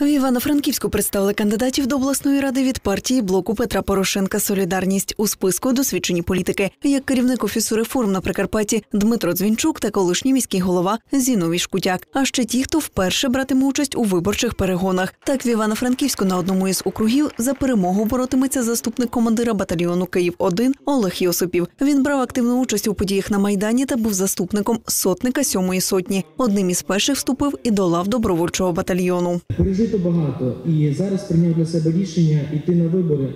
В Івано-Франківську представили кандидатів до обласної ради від партії блоку Петра Порошенка Солідарність у списку досвідчені політики, як керівник офісу реформ на Прикарпатті Дмитро Дзвінчук та колишній міський голова Зіновій Шкутяк. А ще ті, хто вперше братиме участь у виборчих перегонах. Так в Івано-Франківську на одному із округів за перемогу боротиметься заступник командира батальйону Київ 1 Олег Йосипів. Він брав активну участь у подіях на майдані та був заступником сотника сьомої сотні. Одним із перших вступив і до лав добровольчого батальйону. Багато і зараз прийняв для себе рішення йти на вибори.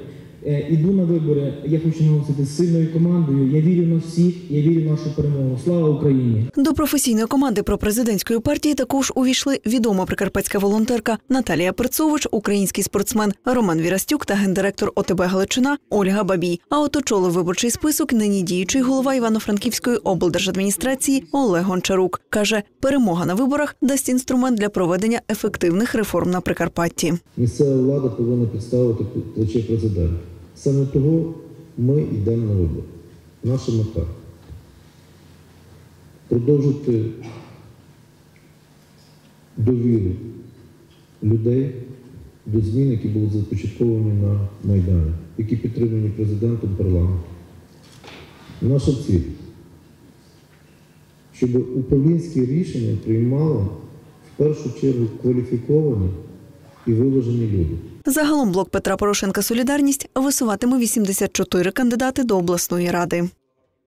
Е, Іду на вибори. Я хочу наголосити з сильною командою. Я вірю на всіх, я вірю в нашу перемогу. Слава Україні! До професійної команди пропрезидентської партії також увійшли відома прикарпатська волонтерка Наталія Перцович, український спортсмен Роман Вірастюк та гендиректор ОТБ Галичина Ольга Бабій. А от очолив виборчий список нині діючий голова Івано-Франківської облдержадміністрації Олег Гончарук. каже, перемога на виборах дасть інструмент для проведення ефективних реформ на Прикарпатті. Місцева влада повинна підставити плече президента. Саме того ми йдемо на вибори. Наша мета продовжити довіру людей до змін, які були започатковані на Майдані, які підтримані президентом парламенту. Наша ціль, щоб управлінські рішення приймали в першу чергу кваліфіковані і виложені люди. Загалом блок Петра Порошенка Солідарність висуватиме 84 кандидати до обласної ради.